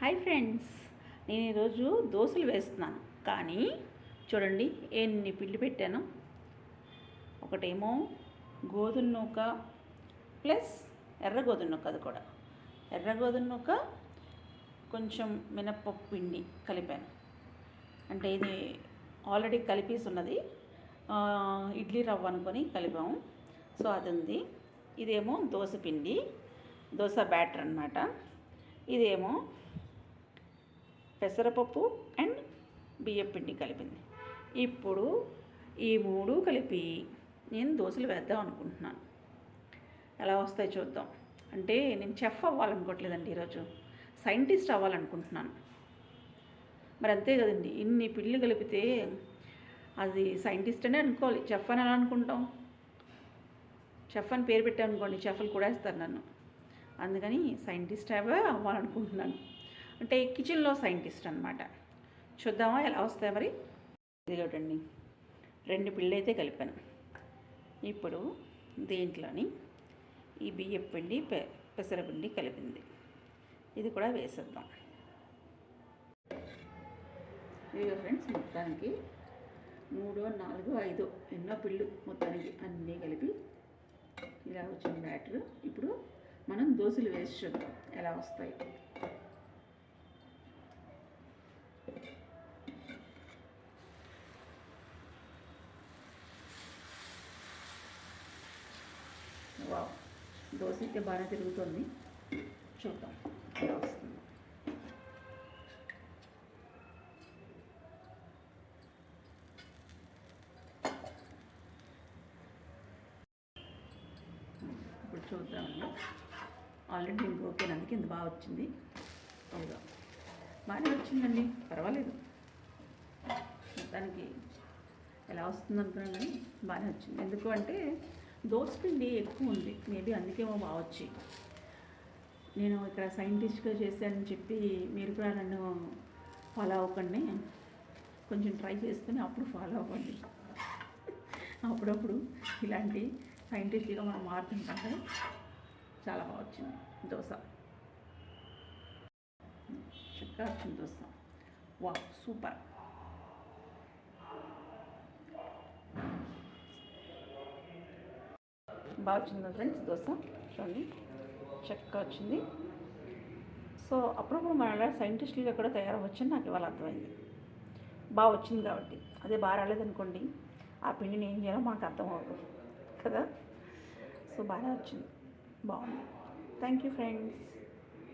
Hi friends. నేను ఈరోజు దోశలు వేస్తున్నాను. కానీ చూడండి ఎన్ని పిండి పెట్టాను. ఒకటేమో గోధుమ నూక ప్లస్ ఎర్ర గోధుమ నూక అది కూడా. ఎర్ర గోధుమ నూక కొంచెం మినప్పప్పు పిండి కలిపాను. అంటే ఇది ఆల్రెడీ కలిపేసి ఉన్నది. ఇడ్లీ రవ్వ అనుకొని కలిపాము. సో అది ఉంది ఇదేమో దోశ పిండి దోశ బ్యాటర్ అన్నమాట. ఇదేమో పెసరపప్పు అండ్ బియ్యం పిండి కలిపింది. ఇప్పుడు ఈ మూడు కలిపి నేను దోశలు వేద్దాం అనుకుంటున్నాను. ఎలా వస్తాయి చూద్దాం. అంటే నేను చెఫ్ అవ్వాలనుకోవట్లేదండి ఈరోజు. సైంటిస్ట్ అవ్వాలనుకుంటున్నాను. మరి అంతే కదండి ఇన్ని పిండ్లు కలిపితే అది సైంటిస్ట్ అనే అనుకోవాలి. చెఫ్ అని ఎలా అనుకుంటాం? చెఫ్ అని పేరు పెట్టాను అనుకోండి చెఫ్లు కూడా వేస్తారు నన్ను. అందుకని సైంటిస్ట్ అవే అవ్వాలనుకుంటున్నాను. అంటే కిచెన్లో సైంటిస్ట్ అనమాట చూద్దామా ఎలా వస్తాయి మరి? ఇది చూడండి. రెండు పిల్లి కలిపాను. ఇప్పుడు దీంట్లోని ఈ బియ్యం పిండి పె పెసరపిండి కలిపింది. ఇది కూడా వేసేద్దాం. ఇదిగో ఫ్రెండ్స్ మొత్తానికి మూడు నాలుగు ఐదు ఎన్నో పిల్లు మొత్తానికి అన్నీ కలిపి ఇలా వచ్చిన బ్యాటర్. ఇప్పుడు మనం దోశలు వేసి చూద్దాం ఎలా వస్తాయి. దోశ అయితే బాగా తిరుగుతుంది. చూద్దాం. ఎలా వస్తుంది ఇప్పుడు చూద్దామండి. ఆల్రెడీ ఇంక ఓకే అందుకే ఇంత బాగా వచ్చింది. అవుగా బాగానే వచ్చిందండి. పర్వాలేదు. మొత్తానికి ఎలా వస్తుంది అనుకున్నాను కానీ బాగానే వచ్చింది. ఎందుకు అంటే దోశ పిండి ఎక్కువ ఉంది. మేబీ అందుకేమో బాగా వచ్చి. నేను ఇక్కడ సైంటిస్ట్గా చేశానని చెప్పి మీరు కూడా నన్ను ఫాలో అవ్వకండి. కొంచెం ట్రై చేసుకుని అప్పుడు ఫాలో అవ్వండి. అప్పుడప్పుడు ఇలాంటి సైంటిస్ట్గా మనం మారుతుంటాం కదా చాలా బాగా వచ్చింది దోశ. చక్కగా వచ్చింది దోశ. వా సూపర్. బాగా వచ్చింది ఫ్రెండ్స్ దోశ? చూడండి. చక్కగా వచ్చింది. సో అప్పుడప్పుడు మన అలా సైంటిస్టులుగా కూడా తయారవచ్చని నాకు ఇవాళ అర్థమైంది. బాగా వచ్చింది కాబట్టి. అదే బాగా రాలేదనుకోండి ఆ పిండిని ఏం చేయాలో మాకు అర్థం అవ్వదు. కదా? సో బాగా వచ్చింది. బాగుంది. Thank you friends